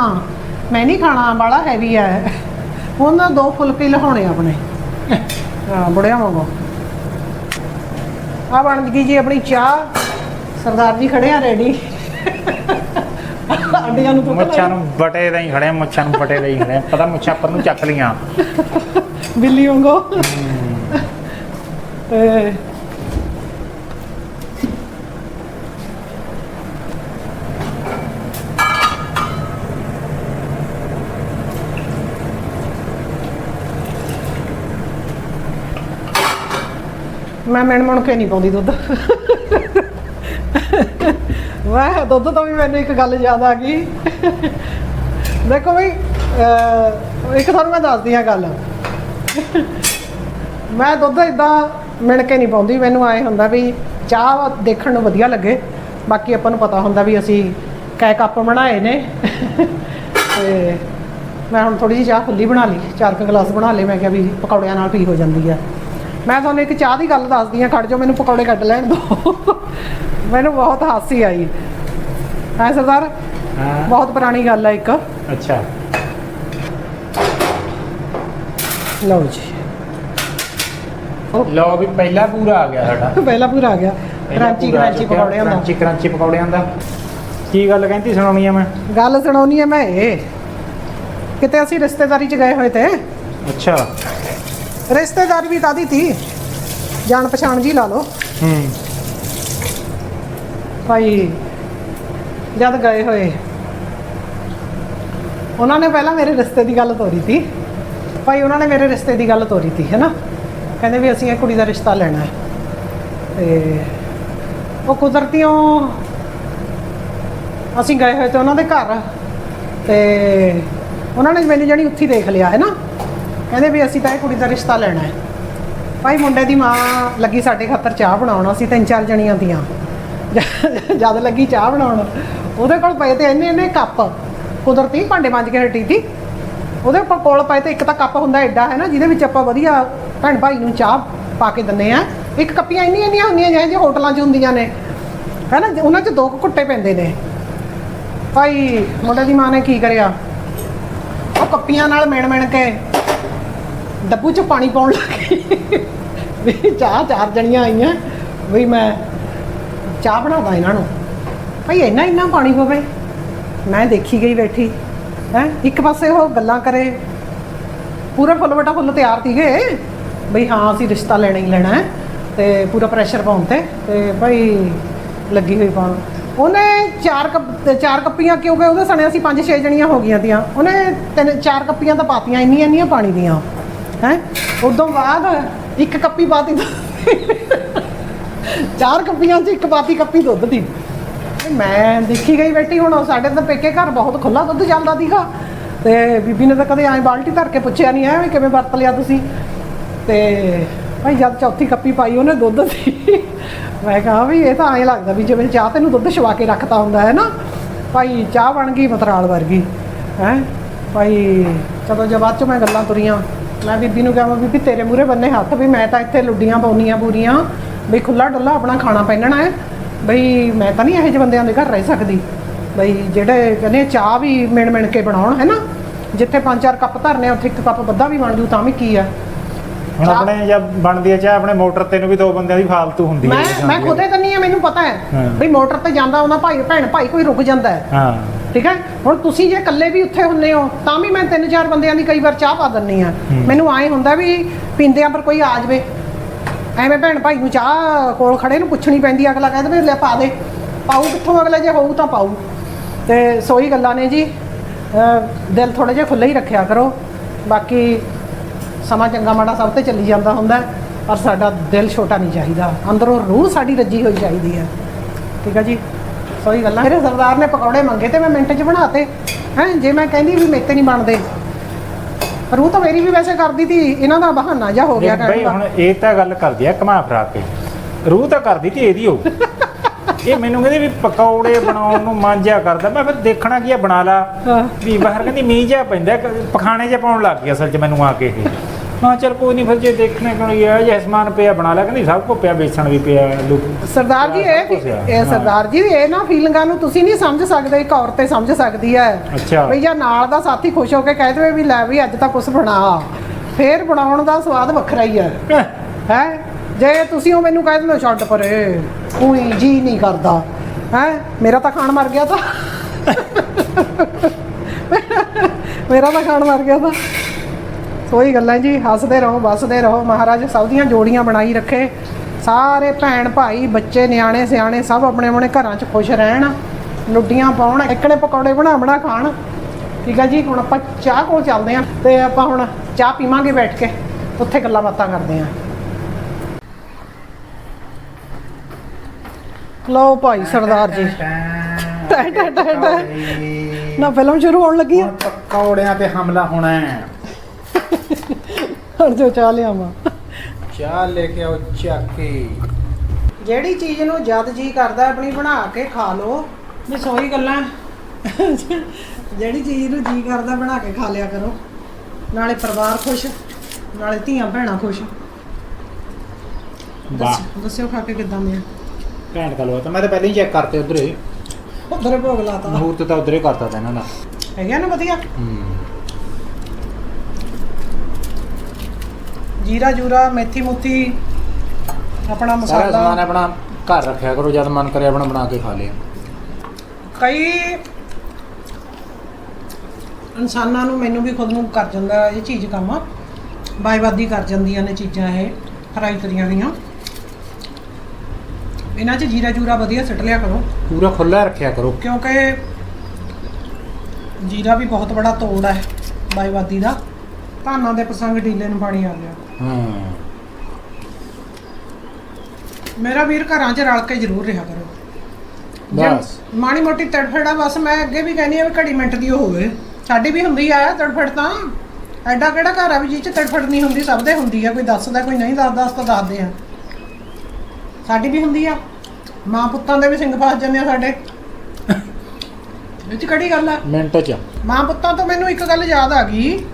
ਮੈਂ ਨਹੀਂ ਖਾਣਾ ਬਾਲਾ ਹੈਵੀ ਹੈ ਉਹਨਾਂ ਦੋ ਫੁਲਕੇ ਲਹਾਉਣੇ ਆਪਣੇ। ਹਾਂ ਬੜਿਆ ਵਾਂਗੂ। ਆ ਬਣ ਗਈ ਜੀ ਆਪਣੀ ਚਾਹ। ਸਰਦਾਰ ਜੀ ਖੜੇ ਆ ਰੈਡੀ ਅੰਡੀਆਂ ਨੂੰ ਮੁੱਛਾਂ ਤੁੱਕ ਨੂੰ ਬਟੇ ਦਾ ਹੀ ਖੜੇ ਆ, ਮੁੱਛਾਂ ਨੂੰ ਬਟੇ ਦਾ ਹੀ ਖੜੇ ਆ। ਪਤਾ ਮੁੱਛਾਂ ਪਰ ਨੂੰ ਚੱਕ ਲੀਆਂ ਬਿੱਲੀ ਵਾਂਗੂ। ਤੇ ਮੈਂ ਮਿਣ ਮੁਣ ਕੇ ਨਹੀਂ ਪਾਉਂਦੀ ਦੁੱਧ। ਮੈਂ ਦੁੱਧ ਤੋਂ ਵੀ ਮੈਨੂੰ ਇੱਕ ਗੱਲ ਯਾਦ ਆ ਗਈ। ਦੇਖੋ ਵੀ ਇੱਕ ਤੁਹਾਨੂੰ ਮੈਂ ਦੱਸਦੀ ਹਾਂ ਗੱਲ। ਮੈਂ ਦੁੱਧ ਇਦਾਂ ਮਿਣ ਕੇ ਨਹੀਂ ਪਾਉਂਦੀ। ਮੈਨੂੰ ਆਏ ਹੁੰਦਾ ਵੀ ਚਾਹ ਦੇਖਣ ਨੂੰ ਵਧੀਆ ਲੱਗੇ। ਬਾਕੀ ਆਪਾਂ ਨੂੰ ਪਤਾ ਹੁੰਦਾ ਵੀ ਅਸੀਂ ਕੈ ਕੱਪ ਬਣਾਏ ਨੇ। ਤੇ ਮੈਂ ਹੁਣ ਥੋੜੀ ਜਿਹੀ ਚਾਹ ਖੁੱਲੀ ਬਣਾ ਲਈ। ਚਾਰ ਕੁ ਗਲਾਸ ਬਣਾ ਲਏ। ਮੈਂ ਕਿਹਾ ਵੀ ਪਕੌੜਿਆਂ ਨਾਲ ਪੀ ਹੋ ਜਾਂਦੀ ਆ। ਮੈਂ ਤੁਹਾਨੂੰ ਇੱਕ ਚਾਹ ਦੀ ਗੱਲ ਦੱਸਦੀ ਆ ਖੜ ਜਾਓ ਮੈਨੂੰ ਪਕੌੜੇ ਕੱਢ ਲੈਣ ਦਿਓ ਮੈਨੂੰ ਬਹੁਤ ਹਾਸੀ ਆਈ। ਹਾਂ ਸਰਦਾਰ? ਹਾਂ? ਬਹੁਤ ਪੁਰਾਣੀ ਗੱਲ ਆ ਇੱਕ। ਅੱਛਾ। ਲਓ ਜੀ। ਲੋ ਵੀ ਪਹਿਲਾ ਪੂਰਾ ਆ ਗਿਆ ਸਾਡਾ। ਪਹਿਲਾ ਪੂਰਾ ਆ ਗਿਆ। ਕਰਾਂਚੀ ਆ ਕਰਾਂਚੀ ਪਕੌੜਿਆਂ ਦਾ। ਕਰਾਂਚੀ ਕਰਾਂਚੀ ਪਕੌੜਿਆਂ ਦਾ। ਕੀ ਗੱਲ ਕਹਿੰਦੀ ਸੁਣਾਉਣੀ ਆ ਮੈਂ? ਗੱਲ ਸੁਣਾਉਣੀ ਹੈ ਮੈਂ ਇਹ। ਕਿਤੇ ਅਸੀਂ ਰਿਸ਼ਤੇਦਾਰੀ 'ਚ ਗਏ ਹੋਏ ਤੇ। ਅੱਛਾ। ਰਿਸ਼ਤੇਦਾਰੀ ਵੀ ਕਾਦੀ ਤੀ? ਜਾਣ ਪਛਾਣ ਜੀ ਲਾ ਲਓ। ਹੂੰ। ਭਾਈ ਜਦ ਗਏ ਹੋਏ ਉਹਨਾਂ ਨੇ ਪਹਿਲਾਂ ਮੇਰੇ ਰਿਸ਼ਤੇ ਦੀ ਗੱਲ ਤੋਰੀ ਤੀ। ਭਾਈ ਉਹਨਾਂ ਨੇ ਮੇਰੇ ਰਿਸ਼ਤੇ ਦੀ ਗੱਲ ਤੋਰੀ ਤੀ ਹੈਨਾ? ਕਹਿੰਦੇ ਵੀ ਅਸੀਂ ਇਹ ਕੁੜੀ ਦਾ ਰਿਸ਼ਤਾ ਲੈਣਾ ਹੈ। ਤੇ ਉਹ ਕੁਦਰਤੀਓਂ ਅਸੀਂ ਗਏ ਹੋਏ ਤੇ ਉਹਨਾਂ ਦੇ ਘਰ। ਤੇ ਉਹਨਾਂ ਨੇ ਮੈਨੂੰ ਜਾਣੀ ਉੱਥੇ ਦੇਖ ਲਿਆ ਹੈ ਨਾ ਕਹਿੰਦੇ ਵੀ ਅਸੀਂ ਤਾਂ ਇਹ ਕੁੜੀ ਦਾ ਰਿਸ਼ਤਾ ਲੈਣਾ ਹੈ। ਭਾਈ ਮੁੰਡੇ ਦੀ ਮਾਂ ਲੱਗੀ ਸਾਡੇ ਖਾਤਰ ਚਾਹ ਬਣਾਉਣ, ਅਸੀਂ ਤਿੰਨ ਚਾਰ ਜਣੀਆਂ ਦੀਆਂ। ਜਦ ਲੱਗੀ ਚਾਹ ਬਣਾਉਣ, ਉਹਦੇ ਕੋਲ ਪਏ ਤੇ ਇੰਨੇ ਇੰਨੇ ਕੱਪ। ਕੁਦਰਤੀ ਭਾਂਡੇ ਮਾਂਜ ਕੇ ਹਟੀ ਤੀ ਉਹਦੇ ਉੱਪਰ ਕੋਲ ਪਏ ਤੇ ਇੱਕ ਤਾਂ ਕੱਪ ਹੁੰਦਾ ਐਡਾ ਹੈ ਨਾ, ਜਿਹਦੇ ਵਿੱਚ ਆਪਾਂ ਵਧੀਆ ਭੈਣ ਭਾਈ ਨੂੰ ਚਾਹ ਪਾ ਕੇ ਦਿੰਨੇ ਆ ਇੱਕ ਕੱਪੀਆਂ ਇੰਨੀਆਂ ਇੰਨੀਆਂ ਹੁੰਦੀਆਂ ਜਿਵੇਂ ਜਿਹੇ ਹੋਟਲਾਂ 'ਚ ਹੁੰਦੀਆਂ ਨੇ। ਹੈ ਨਾ, ਉਹਨਾਂ 'ਚ ਦੋ ਕੁ ਘੁੱਟੇ ਪੈਂਦੇ ਨੇ। ਭਾਈ ਮੁੰਡੇ ਦੀ ਮਾਂ ਨੇ ਕੀ ਕਰਿਆ? ਉਹ ਕੱਪੀਆਂ ਨਾਲ ਮਿਣ ਮਿਣ ਕੇ ਡੱਬੂ 'ਚ ਪਾਣੀ ਪਾਉਣ ਲੱਗ ਗਈ। ਵੀ ਚਾਹ ਚਾਰ ਜਣੀਆਂ ਆਈਆਂ। ਵੀ ਮੈਂ ਚਾਹ ਬਣਾਦਾ ਇਹਨਾਂ ਨੂੰ। ਭਾਈ ਇੰਨਾ ਇੰਨਾ ਪਾਣੀ ਹੋਵੇ। ਮੈਂ ਦੇਖੀ ਗਈ ਬੈਠੀ। ਹੈ, ਇੱਕ ਪਾਸੇ ਉਹ ਗੱਲਾਂ ਕਰੇ। ਪੂਰਾ ਫੁੱਲ ਬਟਾ ਫੁੱਲ ਤਿਆਰ ਸੀਗੇ। ਬਈ ਹਾਂ, ਅਸੀਂ ਰਿਸ਼ਤਾ ਲੈਣਾ ਹੀ ਲੈਣਾ ਹੈ। ਤੇ ਪੂਰਾ ਪ੍ਰੈਸ਼ਰ ਪਾਉਣ ਤੇ। ਤੇ ਭਾਈ ਲੱਗੀ ਹੋਈ ਪਾਉਣ। ਉਹਨੇ ਚਾਰ ਕੱਪ, ਚਾਰ ਕੱਪੀਆਂ ਕਿਉਂਕਿ ਉਹਦੇ ਸਣੇ ਅਸੀਂ ਪੰਜ ਛੇ ਜਣੀਆਂ ਹੋ ਗਈਆਂ ਤੀਆਂ। ਉਹਨੇ ਤਿੰਨ, ਚਾਰ ਕੱਪੀਆਂ ਤਾਂ ਪਾਤੀਆਂ ਇੰਨੀਆਂ ਇੰਨੀਆਂ ਪਾਣੀ ਦੀਆਂ। ਹੈ? ਉਦੋਂ ਬਾਅਦ ਇੱਕ ਕੱਪੀ ਪਾਤੀ ਚਾਰ ਕੱਪੀਆਂ 'ਚ ਇੱਕ ਪਾਤੀ ਕੱਪੀ ਦੁੱਧ ਦੀ। ਮੈਂ ਦੇਖੀ ਗਈ ਬੈਠੀ ਹੁਣ ਸਾਡੇ ਤਾਂ ਪੇਕੇ ਘਰ ਬਹੁਤ ਖੁੱਲਾ ਦੁੱਧ ਚੱਲਦਾ ਸੀਗਾ। ਤੇ ਬੀਬੀ ਨੇ ਤਾਂ ਕਦੇ ਐਂ ਬਾਲਟੀ ਧਰ ਕੇ ਪੁੱਛਿਆ ਨਹੀਂ ਐ ਵੀ ਕਿਵੇਂ ਵਰਤ ਲਿਆ ਤੁਸੀਂ। ਤੇ ਭਾਈ ਜਦ ਚੌਥੀ ਕੱਪੀ ਪਾਈ ਉਹਨੇ ਦੁੱਧ ਦੀ, ਮੈਂ ਕਿਹਾ ਵੀ ਇਹ ਤਾਂ ਐਂ ਲੱਗਦਾ ਵੀ ਜਿਵੇਂ ਚਾਹ ਤੈਨੂੰ ਦੁੱਧ ਛਵਾ ਕੇ ਰੱਖਤਾ ਹੁੰਦਾ ਹੈ ਨਾ। ਭਾਈ ਚਾਹ ਬਣ ਗਈ ਮਤਰਾਲ ਵਰਗੀ, ਹੈ? ਭਾਈ ਚਲੋ ਜੇ ਬਾਅਦ ਚ ਮੈਂ ਗੱਲਾਂ ਤੁਰੀਆਂ ਮੈਂ ਬੀਬੀ ਨੂੰ ਕਹਾਂ ਬੀਬੀ ਤੇਰੇ ਮੂਹਰੇ ਬੰਨੇ ਹੱਥ ਵੀ ਮੈਂ ਤਾਂ ਇੱਥੇ ਲੁੱਡੀਆਂ ਪਾਉਣੀਆਂ ਪੂਰੀਆਂ। ਬਈ ਖੁੱਲਾ ਡੁੱਲਾ ਆਪਣਾ ਖਾਣਾ ਪਹਿਨਣਾ ਹੈ। ਬਈ ਮੈਂ ਤਾਂ ਨਹੀਂ ਇਹੋ ਜਿਹੇ ਬੰਦਿਆਂ ਦੇ ਘਰ ਰਹਿ ਸਕਦੀ। ਬਈ ਜਿਹੜੇ ਕਹਿੰਦੇ ਚਾਹ ਵੀ ਮਿਣ ਮਿਣ ਕੇ ਬਣਾਉਣ ਹੈ ਨਾ? ਜਿੱਥੇ ਪੰਜ ਚਾਰ ਕੱਪ ਧਰਨੇ ਆ, ਉੱਥੇ ਇੱਕ ਕੱਪ ਵੱਧਾ ਵੀ ਬਣ ਜੂ ਤਾਂ ਵੀ ਕੀ ਆ? ਹੁਣ ਆਪਣੇ ਜਦ ਬਣਦੀ ਹੈ ਚਾਹ ਆਪਣੇ ਮੋਟਰ ਤੇ ਨੂੰ ਵੀ ਦੋ ਬੰਦਿਆਂ ਦੀ ਫਾਲਤੂ ਹੁੰਦੀ ਹੈ ਮੈਂ ਮੈਂ ਖੁਦੇ ਤਾਂ ਨਹੀਂ ਆ ਮੈਨੂੰ ਪਤਾ ਹੈ। ਹਾਂ। ਬਈ ਮੋਟਰ ਤੇ ਜਾਂਦਾ ਉਹਨਾਂ ਭਾਈ ਭੈਣ ਭਾਈ ਕੋਈ ਰੁਕ ਜਾਂਦਾ ਹੈ। ਹਾਂ। ਠੀਕ ਹੈ? ਹੁਣ ਤੁਸੀਂ ਜੇ ਇਕੱਲੇ ਵੀ ਉੱਥੇ ਹੁੰਨੇ ਹੋ ਤਾਂ ਵੀ ਮੈਂ ਤਿੰਨ ਚਾਰ ਬੰਦਿਆਂ ਦੀ ਕਈ ਵਾਰ ਚਾਹ ਪਾ ਦਿੰਨੀ ਆ। ਮੈਨੂੰ ਆਏ ਹੁੰਦਾ ਵੀ ਪੀਂਦਿਆਂ ਪਰ ਕੋਈ ਆ ਜਾਵੇ। ਐਵੇਂ ਭੈਣ ਭਾਈ ਨੂੰ ਚਾਹ ਕੋਲ ਖੜੇ ਨੂੰ ਪੁੱਛਣੀ ਪੈਂਦੀ ਅਗਲਾ ਕਹਿੰਦਾ ਵੀ ਲੈ ਪਾ ਦੇ। ਪਾਉ ਕਿੱਥੋਂ ਅਗਲਾ ਜੇ ਹੋਊ ਤਾਂ ਪਾਉ ਤੇ ਸੋਈ ਗੱਲਾਂ ਨੇ ਜੀ। ਦਿਲ ਥੋੜੇ ਜਿਹਾ ਖੁੱਲ੍ਹਾ ਹੀ ਰੱਖਿਆ ਕਰੋ। ਬਾਕੀ ਸਮਾਂ ਚੰਗਾ ਮਾੜਾ ਸਭ ਤੇ ਚੱਲੀ ਜਾਂਦਾ ਹੁੰਦਾ ਪਰ ਸਾਡਾ ਦਿਲ ਛੋਟਾ ਨਹੀਂ ਚਾਹੀਦਾ। ਅੰਦਰੋਂ ਰੂਹ ਸਾਡੀ ਰੱਜੀ ਹੋਈ ਚਾਹੀਦੀ ਹੈ। ਠੀਕ ਹੈ ਜੀ? ਸੋਈ ਗੱਲਾਂ। ਮੇਰੇ ਸਰਦਾਰ ਨੇ ਪਕੌੜੇ ਮੰਗੇ ਤੇ ਮੈਂ ਮਿੰਟ 'ਚ ਬਣਾਤੇ। ਹੈ ਜੇ ਮੈਂ ਕਹਿੰਦੀ ਵੀ ਮੇਤੇ ਨਹੀਂ ਬਣਦੇ ਪਰ ਉਹ ਤਾਂ ਮੇਰੀ ਵੀ ਵੈਸੇ ਕਰਦੀ ਤੀ ਇਹਨਾਂ ਦਾ ਬਹਾਨਾ ਜਿਹਾ ਹੋ ਗਿਆ ਬਈ ਹੁਣ ਇਹ ਤਾਂ ਗੱਲ ਕਰਦੀ ਆ ਕਮਾ ਫਰਾ ਕੇ। ਰੂਹ ਤਾਂ ਕਰਦੀ ਤੇ ਇਹਦੀ ਹੋ ਇਹ ਮੈਨੂੰ ਕਹਿੰਦੇ ਵੀ ਪਕੌੜੇ ਬਣਾਉਣ ਨੂੰ ਮਾਂਜਿਆ ਕਰਦਾ। ਮੈਂ ਫਿਰ ਦੇਖਣਾ ਕੀ ਆ ਬਣਾ ਲਾ। ਵੀ ਬਾਹਰ ਕਹਿੰਦੀ ਮੀਂਹ ਜਿਹਾ ਪੈਂਦਾ ਪਖਾਣੇ ਜਿਹਾ ਪਾਉਣ ਲੱਗ ਗਿਆ ਅਸਲ 'ਚ ਮੈਨੂੰ ਆ ਕੇ ਇਹ। ਹਾਂ ਚਲ ਕੋਈ ਨਹੀਂ ਫਿਰ ਜੇ ਦੇਖਣੇ ਕੋਲ ਇਹ ਹੈ ਸਮਾਨ ਪਿਆ ਬਣਾ ਲਿਆ ਕਹਿੰਦੀ ਸਭ ਕੋ ਪਿਆ ਬੇਸਣ ਵੀ ਪਿਆ ਸਰਦਾਰ ਜੀ ਇਹ। ਇਹ। ਸਰਦਾਰ ਜੀ ਇਹ ਨਾ ਫੀਲਿੰਗਾਂ ਨੂੰ ਤੁਸੀਂ ਨਹੀਂ ਸਮਝ ਸਕਦੇ ਇੱਕ ਔਰਤ ਹੀ ਸਮਝ ਸਕਦੀ ਹੈ। ਵੀ ਜਾਂ ਨਾਲ ਦਾ ਸਾਥੀ ਖੁਸ਼ ਹੋ ਕੇ ਕਹਿ ਦੇਵੇ ਵੀ ਲੈ ਵੀ ਅੱਜ ਤਾਂ ਕੁਝ ਬਣਾ। ਫੇਰ ਬਣਾਉਣ ਦਾ ਸਵਾਦ ਵੱਖਰਾ ਹੀ ਹੈ। ਹੈ? ਜੇ ਤੁਸੀਂ ਉਹ ਮੈਨੂੰ ਕਹਿ ਦਿੰਦੇ ਛੱਡ ਪਰੇ ਕੋਈ ਜੀ ਨਹੀਂ ਕਰਦਾ। ਹੈ? ਮੇਰਾ ਤਾਂ ਖਾਣ ਮਰ ਗਿਆ ਤਾਂ। ਮੇਰਾ ਤਾਂ ਖਾਣ ਮਰ ਗਿਆ ਤਾਂ। ਸੋਈ ਗੱਲਾਂ ਜੀ, ਹੱਸਦੇ ਰਹੋ, ਵਸਦੇ ਰਹੋ। ਮਹਾਰਾਜ ਸਭ ਦੀਆਂ ਜੋੜੀਆਂ ਬਣਾਈ ਰੱਖੇ। ਸਾਰੇ ਭੈਣ ਭਾਈ, ਬੱਚੇ, ਨਿਆਣੇ, ਸਿਆਣੇ ਸਭ ਆਪਣੇ ਆਪਣੇ ਘਰਾਂ 'ਚ ਖੁਸ਼ ਰਹਿਣ। ਲੁੱਡੀਆਂ ਪਾਉਣ ਇਕੜੇ ਪਕੌੜੇ ਬਣਾ ਬਣਾ ਖਾਣ। ਠੀਕ ਆ ਜੀ, ਹੁਣ ਆਪਾਂ ਚਾਹ ਕੋਲ ਚੱਲਦੇ ਆਂ ਤੇ ਆਪਾਂ ਹੁਣ ਚਾਹ ਪੀਵਾਂਗੇ ਬੈਠ ਕੇ। ਉੱਥੇ ਗੱਲਾਂ ਬਾਤਾਂ ਕਰਦੇ ਆਂ। ਲਓ ਭਾਈ ਸਰਦਾਰ ਜੀ। ਟੈ ਟੈ ਟੈ ਨਾ, ਫਿਲਮ ਸ਼ੁਰੂ ਹੋਣ ਲੱਗੀ ਆ। ਪਕੌੜਿਆਂ ਤੇ ਹਮਲਾ ਹੋਣਾ ਹੈ। ਹੁਣ ਜੋ ਚਾਹ ਲਿਆਵਾਂ। ਚਾਹ ਲੈ ਕੇ ਆਓ ਚੱਕੇ। ਜਿਹੜੀ ਚੀਜ਼ ਨੂੰ ਜਦ ਜੀ ਕਰਦਾ ਆਪਣੀ ਬਣਾ ਕੇ ਖਾ ਲਓ। ਵੀ ਸੋਈ ਗੱਲਾਂ। ਜਿਹੜੀ ਚੀਜ਼ ਨੂੰ ਜੀ ਕਰਦਾ ਬਣਾ ਕੇ ਖਾ ਲਿਆ ਕਰੋ। ਨਾਲੇ ਪਰਿਵਾਰ ਖੁਸ਼ ਨਾਲੇ ਧੀਆਂ ਭੈਣਾਂ ਖੁਸ਼। ਵਾਹ। ਦੱਸ- ਦੱਸਿਓ ਖਾ ਕੇ ਕਿਦਾਂ ਦੇ ਘੈਂਟ ਗੱਲ ਮੈਂ ਤਾਂ ਪਹਿਲਾਂ ਹੀ ਚੈੱਕ ਕਰਤੇ ਉਧਰੇ। ਉਧਰ ਭੋਗ ਲਾਤਾ। ਮਹੂਰਤ ਤਾਂ ਉਧਰੇ ਕਰਤਾ ਤਾ ਇਹਨਾਂ ਦਾ। ਹੈਗਾ ਨਾ ਵਧੀਆ? ਜੀਰਾ ਜੂਰਾ ਮੇਥੀ ਮੁੱਥੀ ਆਪਣਾ ਸਾਰਾ ਸਮਾਨ ਮਸਾਲਾ ਆਪਣਾ ਘਰ ਰੱਖਿਆ ਕਰੋ ਜਦ ਮਨ ਕਰੇ ਆਪਣਾ ਬਣਾ ਕੇ ਖਾ ਲਿਆ। ਕਈ ਇਨਸਾਨਾਂ ਨੂੰ ਮੈਨੂੰ ਵੀ ਖੁਦ ਨੂੰ ਕਰ ਜਾਂਦਾ ਇਹ ਚੀਜ਼ ਕੰਮ। ਬਾਈਵਾਦੀ ਕਰ ਜਾਂਦੀਆਂ ਨੇ ਚੀਜ਼ਾਂ ਇਹ ਫਰਾਈ ਕਰੀਆਂ ਗਈਆਂ ਇਹਨਾਂ 'ਚ ਜੀਰਾ ਜੂਰਾ ਵਧੀਆ ਸਿੱਟ ਲਿਆ ਕਰੋ। ਪੂਰਾ ਖੁੱਲਾ ਰੱਖਿਆ ਕਰੋ। ਕਿਉਂਕਿ ਜੀਰਾ ਵੀ ਬਹੁਤ ਬੜਾ ਤੋੜ ਹੈ ਬਾਈਵਾਦੀ ਦਾ। ਧਾਨਾਂ ਦੇ ਪ੍ਰਸੰਗ ਢੀਲੇ ਨੂੰ ਪਾਣੀ ਆ। ਗਿਆ ਹਾਂ। ਮੇਰਾ ਵੀਰ ਘਰਾਂ 'ਚ ਰਲ ਕੇ ਜ਼ਰੂਰ ਰਿਹਾ ਕਰੋ। ਬਸ। ਮਾੜੀ ਮੋਟੀ ਤੜਫੜਾ ਬਸ ਮੈਂ ਅੱਗੇ ਵੀ ਕਹਿੰਦੀ ਆ ਵੀ ਘੜੀ ਮਿੰਟ ਦੀ ਉਹ ਹੋਵੇ। ਸਾਡੀ ਵੀ ਹੁੰਦੀ ਆ ਤੜਫੜ ਤਾਂ। ਐਡਾ ਕਿਹੜਾ ਘਰ ਆ ਵੀ ਜਿਹ 'ਚ ਤੜਫੜ ਨਹੀਂ ਹੁੰਦੀ ਸਭ ਦੇ ਹੁੰਦੀ ਆ ਕੋਈ ਦੱਸਦਾ ਕੋਈ ਨਹੀਂ ਦੱਸਦਾ ਅਸੀਂ ਤਾਂ ਦੱਸਦੇ ਆ। ਸਾਡੀ ਵੀ ਹੁੰਦੀ ਆ। ਮਾਂ ਪੁੱਤਾਂ ਦੇ ਵੀ ਸਿੰਘ ਫਸ ਜਾਂਦੇ ਆ ਸਾਡੇ। ਇਹ 'ਚ ਕਿਹੜੀ ਗੱਲ ਆ? ਮਿੰਟ ਚ। ਮਾਂ ਪੁੱਤਾਂ ਤੋਂ ਮੈਨੂੰ ਇੱਕ ਗੱਲ ਯਾਦ ਆ ਗਈ।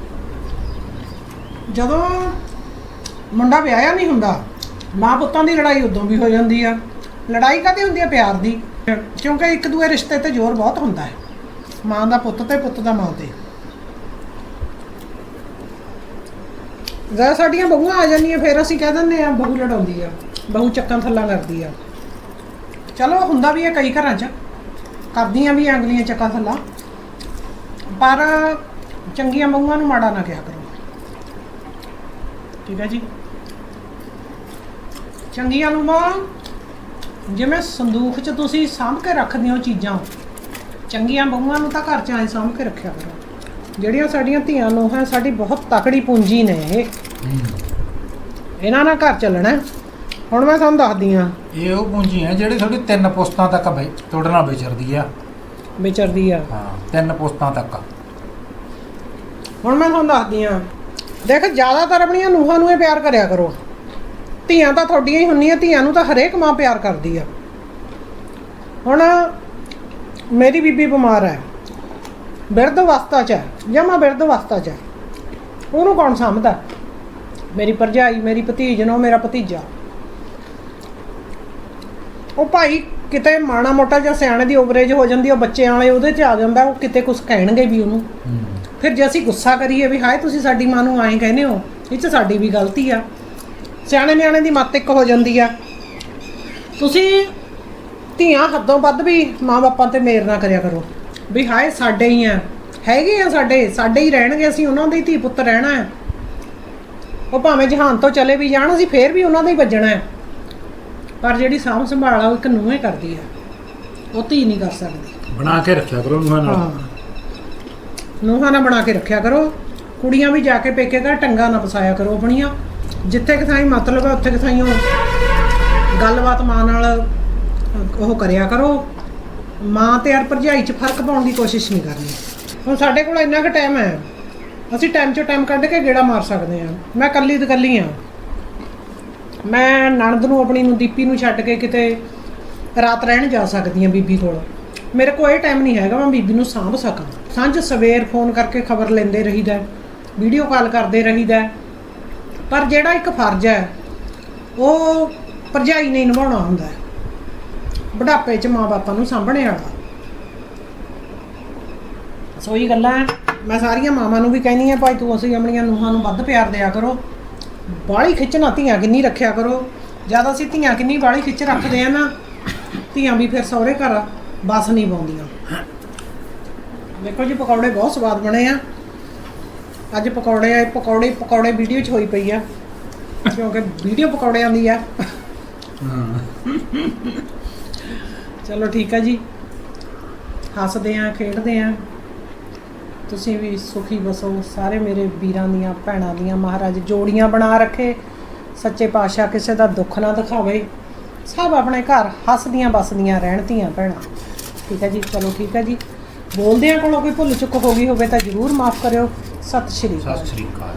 ਜਦੋਂ ਮੁੰਡਾ ਵਿਆਹਿਆ ਨਹੀਂ ਹੁੰਦਾ, ਮਾਂ ਪੁੱਤਾਂ ਦੀ ਲੜਾਈ ਉਦੋਂ ਵੀ ਹੋ ਜਾਂਦੀ ਆ। ਲੜਾਈ ਕਦੇ ਹੁੰਦੀ ਆ? ਪਿਆਰ ਦੀ। ਕਿਉਂਕਿ ਇੱਕ ਦੂਏ ਰਿਸ਼ਤੇ ਤੇ ਜ਼ੋਰ ਬਹੁਤ ਹੁੰਦਾ ਹੈ। ਮਾਂ ਦਾ ਪੁੱਤ ਤੇ ਪੁੱਤ ਦਾ ਮਾਂ ਤੇ। ਜਦ ਸਾਡੀਆਂ ਬਹੂਆਂ ਆ ਜਾਂਦੀਆਂ, ਫਿਰ ਅਸੀਂ ਕਹਿ ਦਿੰਦੇ ਆ ਬਹੂ ਲੜਾਉਂਦੀ ਆ, ਬਹੂ ਚੱਕਾਂ ਥੱਲਾਂ ਕਰਦੀ ਆ। ਚਲੋ, ਹੁੰਦਾ ਵੀ ਹੈ ਕਈ ਘਰਾਂ 'ਚ। ਕਰਦੀਆਂ ਵੀ ਆ, ਅਗਲੀਆਂ ਚੱਕਾਂ ਥੱਲਾਂ। ਪਰ ਚੰਗੀਆਂ ਬਹੂਆਂ ਨੂੰ ਮਾੜਾ ਨਾ ਕਿਹਾ ਕਰੋ। ਠੀਕ ਹੈ ਜੀ। ਚੰਗੀਆਂ ਨੂੰ ਮਾਂ ਜਿਵੇਂ ਸੰਦੂਖ 'ਚ ਤੁਸੀਂ ਸਾਂਭ ਕੇ ਰੱਖਦੇ ਹੋ ਚੀਜ਼ਾਂ ਚੰਗੀਆਂ ਬਹੂਆਂ ਨੂੰ ਤਾਂ ਘਰ 'ਚ ਐ ਸਾਂਭ ਕੇ ਰੱਖਿਆ ਕਰੋ। ਜਿਹੜੀਆਂ ਸਾਡੀਆਂ ਧੀਆਂ ਨੂੰ ਹੈ ਸਾਡੀ ਬਹੁਤ ਤਕੜੀ ਪੂੰਜੀ ਨੇ ਇਹ। ਇਹਨਾਂ ਨਾਲ ਘਰ ਚੱਲਣਾ। ਹੁਣ ਮੈਂ ਤੁਹਾਨੂੰ ਦੱਸਦੀ ਆ ਇਹ ਉਹ ਪੂੰਜੀ ਹੈ ਜਿਹੜੀ ਤੁਹਾਡੀ ਤਿੰਨ ਪੁਸਤਾਂ ਤੱਕ ਬਈ ਤੁਹਾਡੇ ਨਾਲ ਵਿਚਰਦੀ ਆ। ਵਿਚਰਦੀ ਆ। ਹਾਂ ਤਿੰਨ ਪੁਸਤਾਂ ਤੱਕ। ਹੁਣ ਮੈਂ ਤੁਹਾਨੂੰ ਦੱਸਦੀ ਆ ਦੇਖ, ਜ਼ਿਆਦਾਤਰ ਆਪਣੀਆਂ ਨੂਹਾਂ ਨੂੰ ਇਹ ਪਿਆਰ ਕਰਿਆ ਕਰੋ। ਧੀਆਂ ਤਾਂ ਤੁਹਾਡੀਆਂ ਹੀ ਹੁੰਦੀਆਂ, ਧੀਆਂ ਨੂੰ ਤਾਂ ਹਰੇਕ ਮਾਂ ਪਿਆਰ ਕਰਦੀ ਆ। ਹੁਣ ਮੇਰੀ ਬੀਬੀ ਬਿਮਾਰ ਹੈ, ਬਿਰਧ ਅਵਸਥਾ 'ਚ ਹੈ, ਜਮਾ ਬਿਰਧ ਅਵਸਥਾ 'ਚ ਹੈ। ਉਹਨੂੰ ਕੌਣ ਸਮਝਦਾ ਮੇਰੀ ਭਰਜਾਈ, ਮੇਰੀ ਭਤੀਜ, ਨੂੰ ਮੇਰਾ ਭਤੀਜਾ। ਉਹ ਭਾਈ ਕਿਤੇ ਮਾਣਾ ਮੋਟਾ ਜਿਹਾ ਸਿਆਣੇ ਦੀ ਓਵਰੇਜ ਹੋ ਜਾਂਦੀ, ਉਹ ਬੱਚੇ ਵਾਲੇ ਉਹਦੇ 'ਚ ਆ ਜਾਂਦਾ, ਉਹ ਕਿਤੇ ਕੁਝ ਕਹਿਣਗੇ ਵੀ ਉਹਨੂੰ। ਫਿਰ ਜੇ ਅਸੀਂ ਗੁੱਸਾ ਕਰੀਏ ਵੀ ਹਾਏ ਤੁਸੀਂ ਸਾਡੀ ਮਾਂ ਨੂੰ ਐਂ ਕਹਿੰਦੇ ਹੋ ਇਹ 'ਚ ਸਾਡੀ ਵੀ ਗਲਤੀ ਆ। ਸਿਆਣੇ ਨਿਆਣੇ ਦੀ ਮੱਤ ਇੱਕ ਹੋ ਜਾਂਦੀ ਆ। ਤੁਸੀਂ ਧੀਆਂ ਹੱਦੋਂ ਵੱਧ ਵੀ ਮਾਂ-ਬਾਪਾਂ ਤੇ ਮੇਰ ਨਾ ਕਰਿਆ ਕਰੋ। ਵੀ ਹਾਏ ਸਾਡੇ ਹੀ ਆ। ਹੈਗੇ ਆ ਸਾਡੇ ਸਾਡੇ ਹੀ ਰਹਿਣਗੇ ਅਸੀਂ ਉਹਨਾਂ ਦੇ ਹੀ ਧੀ ਪੁੱਤ ਰਹਿਣਾ ਹੈ ਉਹ ਭਾਵੇਂ ਜਹਾਨ ਤੋਂ ਚਲੇ ਵੀ ਜਾਣ ਅਸੀਂ ਫੇਰ ਵੀ ਉਹਨਾਂ ਦਾ ਹੀ ਵੱਜਣਾ ਹੈ ਪਰ ਜਿਹੜੀ ਸਾਂਭ ਸੰਭਾਲ ਆ ਉਹ ਇੱਕ ਨੂੰਹ ਹੀ ਕਰਦੀ ਆ। ਉਹ ਧੀ ਨਹੀਂ ਕਰ ਸਕਦੀ। ਬਣਾ ਕੇ ਰੱਖਿਆ ਕਰੋ ਨੂੰਹਾਂ ਨਾਲ। ਹਾਂ। ਨੂੰਹਾਂ ਨਾਲ ਬਣਾ ਕੇ ਰੱਖਿਆ ਕਰੋ। ਕੁੜੀਆਂ ਵੀ ਜਾ ਕੇ ਪੇਕੇ ਘਰ ਟੰਗਾ ਨਾ ਫਸਾਇਆ ਕਰੋ ਆਪਣੀਆਂ। ਜਿੱਥੇ ਕਿਥਾਈ ਮਤਲਬ ਹੈ ਉੱਥੇ ਕਿਥਾਈ ਉਹ ਗੱਲਬਾਤ ਮਾਂ ਨਾਲ ਉਹ ਕਰਿਆ ਕਰੋ। ਮਾਂ ਤੇ ਯਾਰ ਭਰਜਾਈ 'ਚ ਫ਼ਰਕ ਪਾਉਣ ਦੀ ਕੋਸ਼ਿਸ਼ ਨਹੀਂ ਕਰਨੀ। ਹੁਣ ਸਾਡੇ ਕੋਲ ਇੰਨਾ ਕੁ ਟਾਈਮ ਹੈ। ਅਸੀਂ ਟਾਈਮ 'ਚੋਂ ਟਾਈਮ ਕੱਢ ਕੇ ਗੇੜਾ ਮਾਰ ਸਕਦੇ ਹਾਂ। ਮੈਂ ਕੱਲੀ ਤੇ ਕੱਲੀ ਹਾਂ। ਮੈਂ ਨਣਦ ਨੂੰ, ਆਪਣੀ ਨੂੰ, ਦੀਪੀ ਨੂੰ ਛੱਡ ਕੇ ਕਿਤੇ ਰਾਤ ਰਹਿਣ ਜਾ ਸਕਦੀ ਹਾਂ ਬੀਬੀ ਕੋਲ। ਮੇਰੇ ਕੋਲ ਇਹ ਟਾਈਮ ਨਹੀਂ ਹੈਗਾ, ਮੈਂ ਬੀਬੀ ਨੂੰ ਸਾਂਭ ਸਕਾਂ। ਸਾਂਝ ਸਵੇਰ ਫੋਨ ਕਰਕੇ ਖਬਰ ਲੈਂਦੇ ਰਹੀਦਾ ਵੀਡੀਓ ਕਾਲ ਕਰਦੇ ਰਹੀਦਾ ਪਰ ਜਿਹੜਾ ਇੱਕ ਫਰਜ਼ ਹੈ, ਉਹ ਭਰਜਾਈ ਨਹੀਂ ਨਿਭਾਉਣਾ ਹੁੰਦਾ ਬੁਢਾਪੇ 'ਚ ਮਾਪੇ ਨੂੰ ਸਾਂਭਣੇ ਵਾਲਾ। ਸੋ ਇਹ ਗੱਲਾਂ ਮੈਂ ਸਾਰੀਆਂ ਮਾਵਾਂ ਨੂੰ ਵੀ ਕਹਿੰਦੀ ਆ ਭਾਈ ਤੂੰ ਅਸੀਂ ਆਪਣੀਆਂ ਨੂੰਹਾਂ ਨੂੰ ਵੱਧ ਪਿਆਰ ਦਿਆ ਕਰੋ। ਬਾਹਲੀ ਖਿੱਚਣਾ ਧੀਆਂ ਕਿੰਨੀ ਰੱਖਿਆ ਕਰੋ। ਜਦ ਅਸੀਂ ਧੀਆਂ ਕਿੰਨੀ ਬਾਹਲੀ ਖਿੱਚ ਰੱਖਦੇ ਆ ਨਾ, ਧੀਆਂ ਵੀ ਫਿਰ ਸਹੁਰੇ ਘਰ ਬਸ ਨਹੀਂ ਪਾਉਂਦੀਆਂ। ਦੇਖੋ ਜੀ, ਪਕੌੜੇ ਬਹੁਤ ਸਵਾਦ ਬਣੇ ਆ। ਅੱਜ ਪਕੌੜੇ ਆਏ ਪਕੌੜੇ ਪਕੌੜੇ ਵੀਡੀਓ 'ਚ ਹੋਈ ਪਈ ਆ, ਕਿਉਂਕਿ ਵੀਡੀਓ ਪਕੌੜਿਆਂ ਦੀ ਆ। ਚਲੋ ਠੀਕ ਆ ਜੀ। ਹੱਸਦੇ ਆ, ਖੇਡਦੇ ਆ। ਤੁਸੀਂ ਵੀ ਸੁਖੀ ਬਸੋ, ਸਾਰੇ ਮੇਰੇ ਵੀਰਾਂ ਦੀਆਂ, ਭੈਣਾਂ ਦੀਆਂ, ਮਹਾਰਾਜ ਜੋੜੀਆਂ ਬਣਾ ਰੱਖੇ। ਸੱਚੇ ਪਾਤਸ਼ਾਹ ਕਿਸੇ ਦਾ ਦੁੱਖ ਨਾ ਦਿਖਾਵੇ। ਸਭ ਆਪਣੇ ਘਰ ਹੱਸਦੀਆਂ ਬਸਦੀਆਂ ਰਹਿਣ ਧੀਆਂ ਭੈਣਾਂ ਠੀਕ ਹੈ ਜੀ, ਚਲੋ ਠੀਕ ਹੈ ਜੀ। ਬੋਲਦਿਆਂ ਕੋਲੋਂ ਕੋਈ ਭੁੱਲ ਚੁੱਕ ਹੋ ਗਈ ਹੋਵੇ ਤਾਂ ਜਰੂਰ ਮਾਫ ਕਰਿਓ। ਸਤਿ ਸ਼੍ਰੀ ਅਕਾਲ। ਸਤਿ ਸ੍ਰੀ ਅਕਾਲ